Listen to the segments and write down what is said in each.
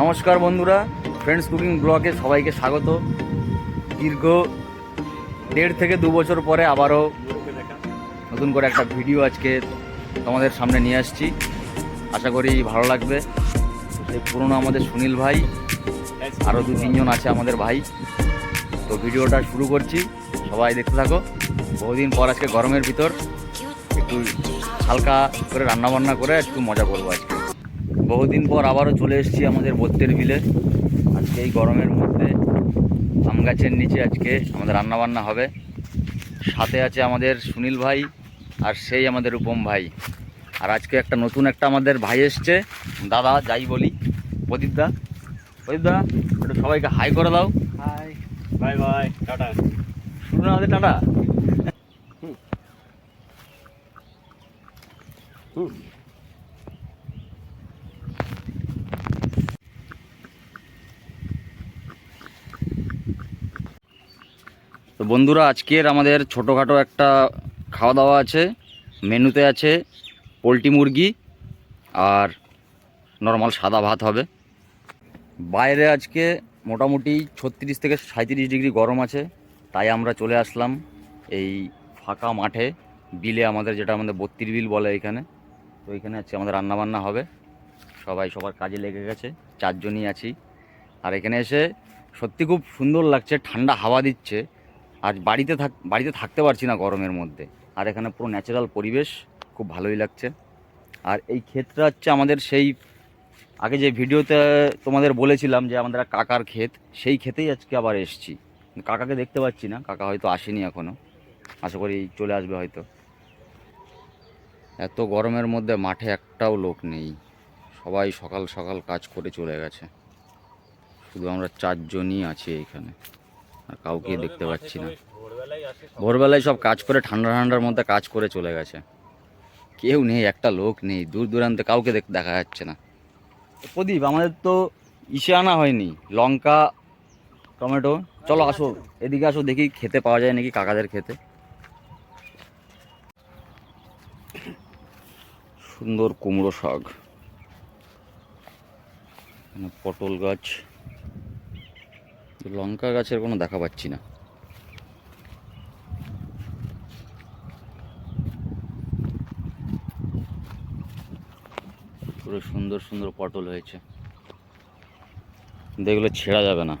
নমস্কার বন্ধুরা friends cooking ব্লগে সবাইকে স্বাগত। দীর্ঘ দেড় থেকে দু বছর পরে আবারও নতুন করে একটা ভিডিও আজকে তোমাদের সামনে নিয়ে আসছি। আশা করি ভালো লাগবে। সেই পুরনো আমাদের সুনীল ভাই, আরও দু তিনজন আছে আমাদের ভাই। তো ভিডিওটা শুরু করছি। সবাই দেখতে থাকো। বহুদিন পর আজকে গরমের ভিতর। একটু হালকা করে রান্না বান্না করে একটু মজা করব আজকে। বহুদিন পর আবারও চলে এসেছি আমাদের বত্তের বিলে। আজকে এই গরমের মধ্যে আম গাছের নিচে আজকে আমাদের রান্না বান্না হবে। সাথে আছে আমাদের সুনীল ভাই আর সেই আমাদের উপম ভাই। আর আজকে একটা নতুন একটা আমাদের ভাই এসছে। দাদা যাই বলি। প্রদীপ দা। প্রদীপ দা একটু সবাইকে হাই করে দাও। হাই। Bye bye tata. শুরু না আমাদের টাটা। তো বন্ধুরা, আজকের আমাদের ছোটোখাটো একটা খাওয়া দাওয়া আছে, মেনুতে আছে পোলট্রি মুরগি আর নর্মাল সাদা ভাত হবে। বাইরে আজকে মোটামুটি ছত্রিশ থেকে সাঁত্রিশ ডিগ্রি গরম আছে, তাই আমরা চলে আসলাম এই ফাঁকা মাঠে, বিলে আমাদের যেটা আমাদের বত্রির বিল বলে এখানে। তো এখানে আজকে আমাদের রান্নাবান্না হবে, সবাই সবার কাজে লেগে গেছে, চারজনই আছি। আর এখানে এসে সত্যি খুব সুন্দর লাগছে, ঠান্ডা হাওয়া দিচ্ছে আজ বাড়িতে থাক, বাড়িতে থাকতে পারছি না গরমের মধ্যে। আর এখানে পুরো ন্যাচারাল পরিবেশ, খুব ভালোই লাগছে। আর এই ক্ষেতটা হচ্ছে আমাদের সেই, আগে যে ভিডিওতে তোমাদের বলেছিলাম যে আমাদের কাকার ক্ষেত, সেই ক্ষেতেই আজকে আবার এসছি। কাকাকে দেখতে পাচ্ছি না, কাকা হয়তো আসেনি এখনও আশা করি চলে আসবে হয়তো। এত গরমের মধ্যে মাঠে একটাও লোক নেই। সবাই সকাল সকাল কাজ করে চলে গেছে। শুধু আমরা চারজনই আছি এইখানে কাউকে দেখতে পাচ্ছি না। ভোরবেলায় সব। কাজ করে ঠান্ডা ঠান্ডার মধ্যে কাজ করে চলে গেছে। কেউ নেই একটা লোক নেই দূর দূরান্তে কাউকে দেখ- যাচ্ছে না। প্রদীপ আমাদের তো ইসে আনা হয়নি লঙ্কা টমেটো। চলো আসো এদিকে আসো দেখি খেতে পাওয়া যায় নাকি কাকাদের খেতে। সুন্দর কুমড়ো শাক। পটল গাছ। লঙ্কা গাছের কোনো দেখা পাচ্ছি না। পুরো সুন্দর সুন্দর পটল হয়েছে। দেখলে ছেঁড়া যাবে না।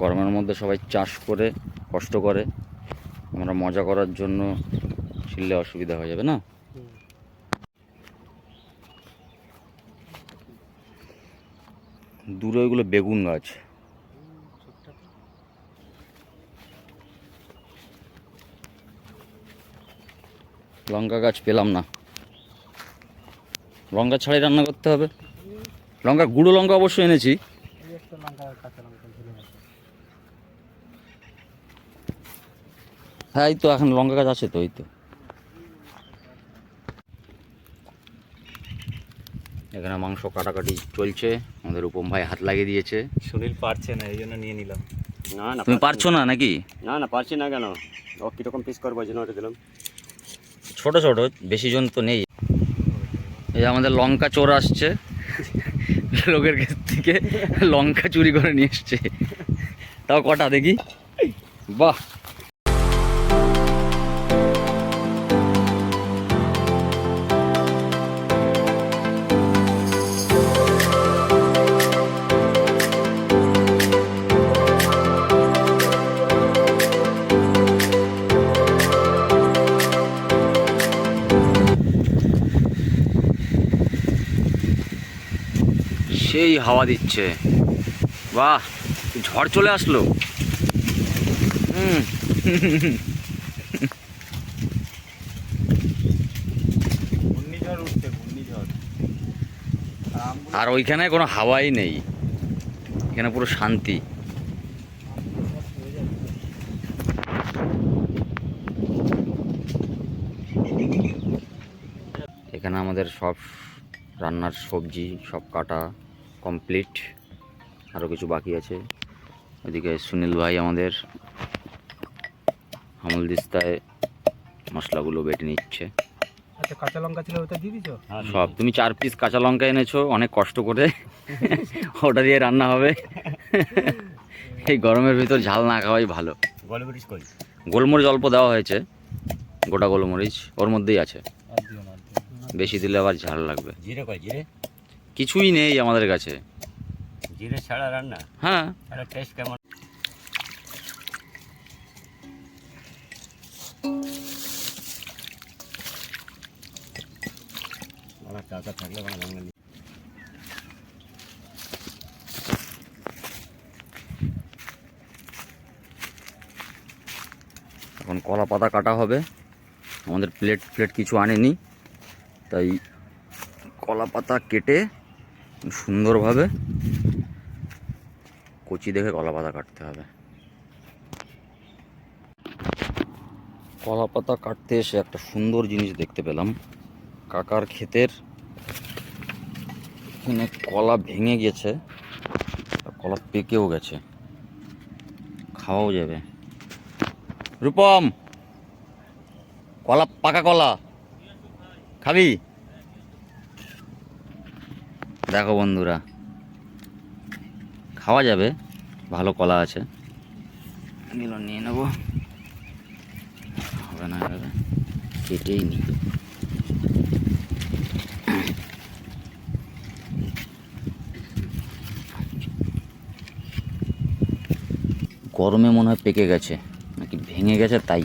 গরমের মধ্যে সবাই চাষ করে, কষ্ট করে, আমরা মজা করার জন্য ছিললে অসুবিধা হয়ে যাবে না? দূরে ওইগুলো বেগুন গাছ। লঙ্কা গাছ পেলাম না। লঙ্কা ছাড়াই রান্না করতে হবে। লঙ্কা গুঁড়ো লঙ্কা অবশ্যই এনেছি। এই একটা লঙ্কা কাঁচা লঙ্কা ঝুলে আছে হ্যাঁ এই তো এখন লঙ্কা গাছ আছে তো এই তো। এখানে মাংস কাটাকাটি চলছে। আমাদের উপম ভাই হাত লাগিয়ে দিয়েছে। শরীর পারছে না এই জন্য নিয়ে নিলাম। না না তুমি পারছ না। নাকি? না না পারছি না কেন? ও কীরকম পিস করব জন্য ওটা দিলাম। ছোট ছোট, বেশি জন তো নেই। এই আমাদের লঙ্কা চোর আসছে। লোকের কাছ থেকে লঙ্কা চুরি করে নিয়ে এসছে। তাও কটা দেখি? বাহ! সেই হাওয়া দিচ্ছে। বাহ ঝড় চলে আসলো। হুম। আর ওইখানে কোনো হাওয়াই নেই। এখানে পুরো শান্তি। এখানে আমাদের সব রান্নার সবজি সব কাটা। কমপ্লিট আরও কিছু বাকি আছে। ওইদিকে সুনীল ভাই আমাদের হামল দিস্তায় মশলাগুলো বেটে নিচ্ছে। আচ্ছা কাঁচা লঙ্কা ছিল ওটা দিয়ে দিছো? সব তুমি চার পিস কাঁচা লঙ্কা এনেছো অনেক কষ্ট করে। ওটা দিয়ে রান্না হবে। এই গরমের ভিতর ঝাল না খাওয়াই ভালো। গোলমরিচ কই? গোলমরিচ অল্প দেওয়া হয়েছে গোটা গোলমরিচ ওর মধ্যেই আছে। বেশি দিলে আবার ঝাল লাগবে। জিরে কই জিরে? কিছুই নেই আমাদের কাছে। জিরে ছাড়া রান্না? হ্যাঁ। টেস্ট কেমন? টাকা থাকলে। এখন কলা পাতা কাটা হবে। আমাদের প্লেট প্লেট কিছু আনেনি। তাই কলা পাতা কেটে সুন্দরভাবে কচি দেখে কলা পাতা কাটতে হবে। কলা পাতা কাটতে এসে একটা সুন্দর জিনিস দেখতে পেলাম। কাকার ক্ষেতের এখানে কলা ভেঙে গেছে কলা পেকেও গেছে। খাওয়াও যাবে। রূপম, কলা, পাকা কলা, খাবি? দেখো বন্ধুরা খাওয়া যাবে ভালো কলা আছে। এগুলো নিয়ে নেব। হবে না কেটেই নি। গরমে মনে হয় পেকে গেছে নাকি ভেঙে গেছে তাই।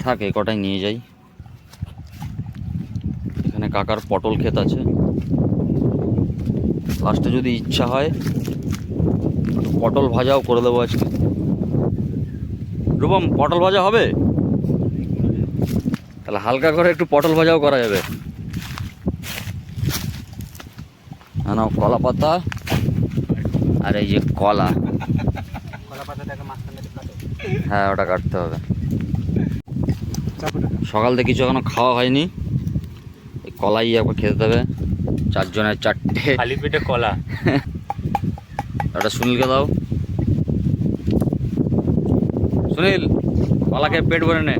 থাক কটাই নিয়ে যাই। কাকার পটল ক্ষেত আছে। লাস্টে যদি ইচ্ছা হয় পটল ভাজাও করে দেবো আজকে। রূপম পটল ভাজা হবে? তাহলে হালকা করে একটু পটল ভাজাও করা যাবে। নাও কলা পাতা আর এই যে কলা। হ্যাঁ ওটা কাটতে হবে। সকাল থেকে কিছু এখনও খাওয়া হয়নি। কলাই একবার খেতে দেবে। চারজনের চারটে। খালি পেটে কলা। একটা সুনীলকে দাও। সুনীল কলাকে পেট ভরে নে।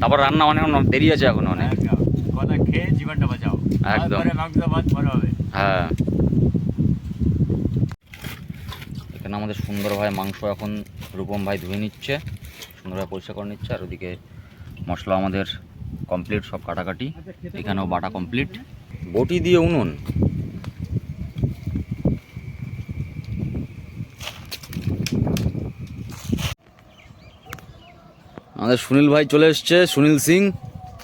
তারপর রান্না অনেক দেরি আছে এখন অনেক। কলা খেয়ে জীবনটা বাঁচাও। একদম। হ্যাঁ। এখানে আমাদের সুন্দরভাবে মাংস এখন রূপম ভাই ধুয়ে নিচ্ছে। সুন্দরভাবে পরিষ্কার করে নিচ্ছে। আর ওদিকে মশলা আমাদের কমপ্লিট সব কাটাকাটি। এখানেও বাটা কমপ্লিট বটি দিয়ে উনুন। আমাদের সুনীল ভাই চলে এসছে সুনীল সিং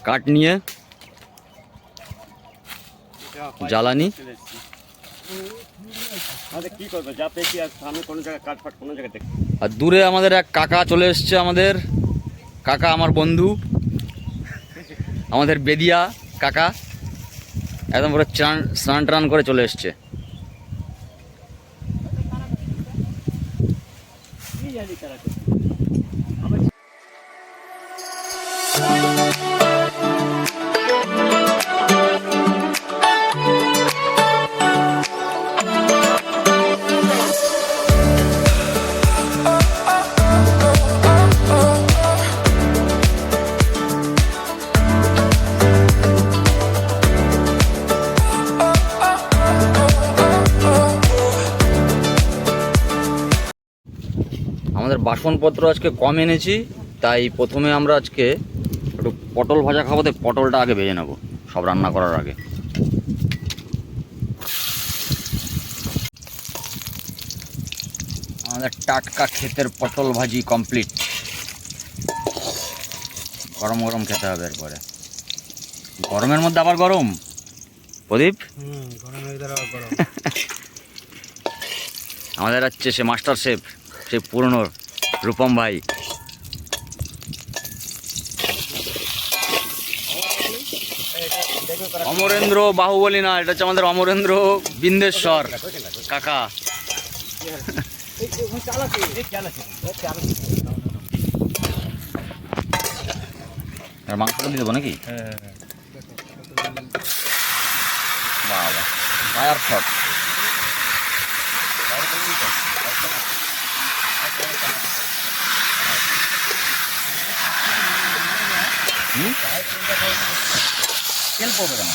কাঠ নিয়ে। জ্বালানি। আমাদের কি করব? যা পেয়েছি আর সামনে কোনো জায়গায় কাঠ কোনো জায়গায় দেখ আর দূরে আমাদের এক কাকা চলে এসছে আমাদের। কাকা আমার বন্ধু। আমাদের বেদিয়া কাকা একদম পুরো চান স্নান টান করে চলে এসছে। আমাদের বাসনপত্র আজকে কম এনেছি তাই প্রথমে আমরা আজকে একটু পটল ভাজা খাব তাই পটলটা আগে ভেজে নেব সব রান্না করার আগে। আমাদের টাটকা ক্ষেতের পটল ভাজি কমপ্লিট। গরম গরম খেতে হবে এরপরে। গরমের মধ্যে আবার গরম? প্রদীপ? আমাদের হচ্ছে সে মাস্টার শেফ সে পুরনো রূপম ভাই। অমরেন্দ্র বাহুবলী না, এটা হচ্ছে আমাদের অমরেন্দ্র বিন্দেশ্বর। কাকা। মাংসটা দিয়ে দেবো নাকি? বাবা? তেল পড়বে কেন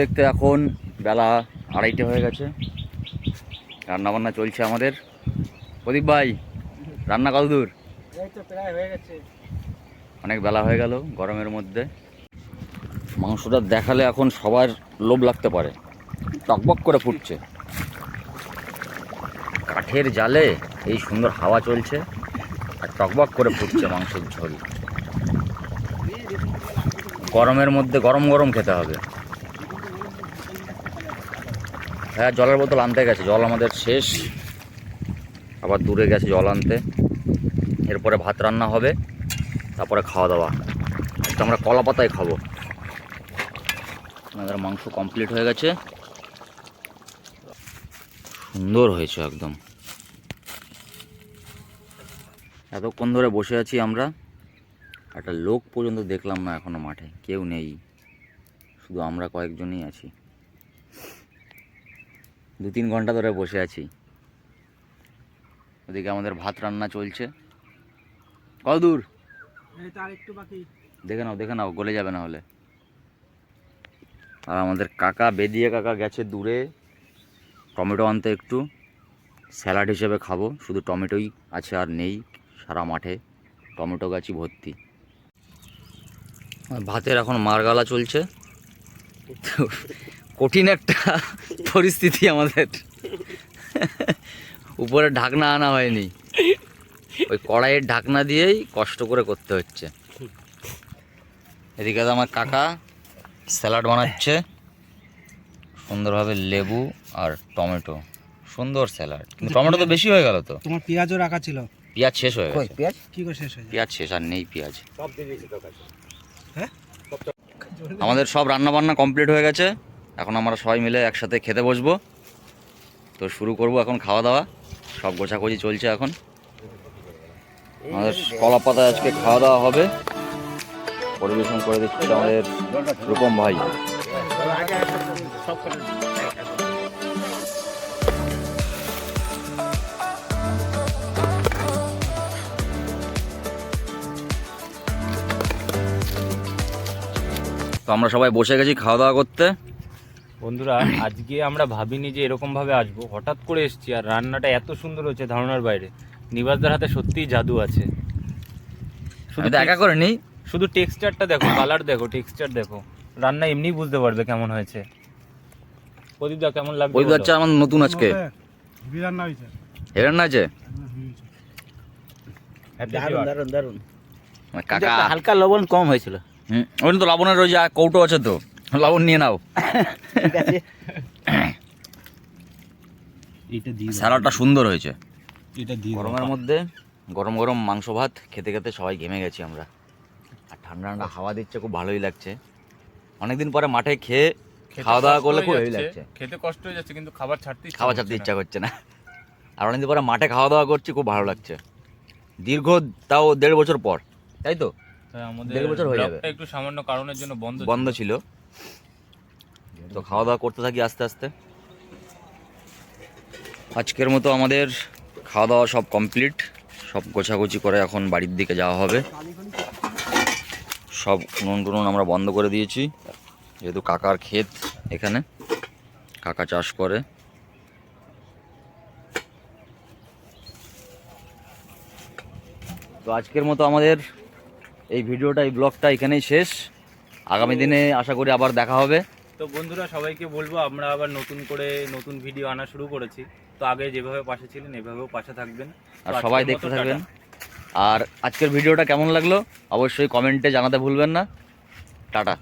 দেখতে দেখতে এখন বেলা আড়াইটে হয়ে গেছে। রান্না বান্না চলছে আমাদের। প্রদীপ ভাই রান্না কত দূর? এই তো প্রায় হয়ে গেছে। অনেক বেলা হয়ে গেল গরমের মধ্যে। মাংসটা দেখালে এখন সবার লোভ লাগতে পারে। টকবক করে ফুটছে। কাঠের জালে এই সুন্দর হাওয়া চলছে আর টকবক করে ফুটছে মাংসের ঝোল। গরমের মধ্যে গরম গরম খেতে হবে। হ্যাঁ জলের বোতল আনতে গেছে। জল আমাদের শেষ। আবার দূরে গেছে জল আনতে। এরপরে ভাত রান্না হবে। তারপরে খাওয়া দাওয়া আজকে আমরা কলা পাতায় খাব। আমাদের মাংস কমপ্লিট হয়ে গেছে। সুন্দর হয়েছে একদম। এতক্ষণ ধরে বসে আছি আমরা। একটা লোক পর্যন্ত দেখলাম না এখনও মাঠে। কেউ নেই। শুধু আমরা কয়েকজনই আছি। দু তিন ঘণ্টা ধরে বসে আছি। ওদিকে আমাদের ভাত রান্না চলছে। কত দূর দেখে নাও দেখে নাও, গলে যাবে না হলে। আর আমাদের কাকা, বেদিয়ে কাকা গেছে দূরে। টমেটো আনতে একটু। স্যালাড হিসেবে খাব। শুধু টমেটোই আছে আর নেই সারা মাঠে। টমেটো গাছই ভর্তি। ভাতের এখন মারগালা চলছে। কঠিন একটা পরিস্থিতি আমাদের। উপরে ঢাকনা আনা হয়নি। ওই কড়াইয়ের ঢাকনা দিয়েই কষ্ট করে করতে হচ্ছে। এদিকে তো আমার কাকা স্যালাড বানাচ্ছে। সুন্দরভাবে লেবু আর টমেটো। সুন্দর স্যালাড। কিন্তু টমেটো তো বেশি হয়ে গেল তো। তোমার পেঁয়াজও রাখা ছিল? পেঁয়াজ শেষ হয়ে গেছে। পেঁয়াজ? কি করে শেষ হয়ে পেঁয়াজ শেষ আর নেই পেঁয়াজ। হ্যাঁ? আমাদের সব রান্না বান্না কমপ্লিট হয়ে গেছে। এখন আমরা সবাই মিলে একসাথে খেতে বসবো। তো শুরু করব এখন খাওয়া দাওয়া। সব গোছাগুছি চলছে এখন। আমাদের কলা পাতায় আজকে খাওয়া দাওয়া হবে। পরিবেশন করে দিচ্ছে আমাদের রূপম ভাই। তো আমরা সবাই বসে গেছি খাওয়া দাওয়া করতে। বন্ধুরা আজকে আমরা ভাবিনি যে এরকম ভাবে আসব। হঠাৎ করে এসেছি আর রান্নাটা এত সুন্দর হচ্ছে ধারণার বাইরে। নিবাসদার হাতে সত্যিই জাদু আছে। শুধু একা করে নেই? শুধু টেক্সচারটা দেখো কালার দেখো টেক্সচার দেখো। রান্না এমনি বুঝতে পারবে কেমন হয়েছে। প্রদীপ দা কেমন লাগবে ওই বলো? বাচ্চা আমার নতুন আজকে। বিরান না হয়েছে। হেরেন না আছে Year। দারুণ আমার কাকা হালকা লবণ কম হয়েছিল। হুম ওই তো লবণের ওই যে কৌটো আছে তো। লবণ নিয়ে নাও। স্যালাডটা সুন্দর হয়েছে। গরমের মধ্যে গরম গরম মাংস ভাত খেতে খেতে সবাই ঘেমে গেছি আমরা। আর ঠান্ডা ঠান্ডা হাওয়া দিচ্ছে খুব ভালোই লাগছে। অনেকদিন পরে মাঠে খেয়ে খাওয়া দাওয়া করলে খুব ভালোই লাগছে। খেতে কষ্ট হয়ে যাচ্ছে কিন্তু খাবার ছাড়তে ইচ্ছা খাওয়া না। ইচ্ছা করছে না। আর অনেকদিন পরে মাঠে খাওয়া দাওয়া করছি খুব ভালো লাগছে। দীর্ঘ তাও দেড় বছর পর তাই তো? দেড় বছর হয়ে যাবে। একটু সামান্য কারণের জন্য বন্ধ বন্ধ ছিল। তো খাওয়া দাওয়া করতে থাকি আস্তে আস্তে। আজকের মতো আমাদের খাওয়া দাওয়া সব কমপ্লিট সব গোছাগুছি করে এখন বাড়ির দিকে যাওয়া হবে। সব নুন টুনুন আমরা বন্ধ করে দিয়েছি, যেহেতু কাকার ক্ষেত এখানে। কাকা চাষ করে। তো আজকের মতো আমাদের এই ভিডিওটা, এই ব্লগটা এখানেই শেষ। আগামী দিনে আশা করি আবার দেখা হবে। তো বন্ধুরা সবাইকে বলব আমরা আবার নতুন করে নতুন ভিডিও আনা শুরু করেছি। তো আগে যেভাবে পাশে ছিলেন এভাবেও পাশে থাকবেন। আর সবাই দেখতে থাকবেন। আর আজকের ভিডিওটা কেমন লাগল অবশ্যই কমেন্টে জানাতে ভুলবেন না। টাটা।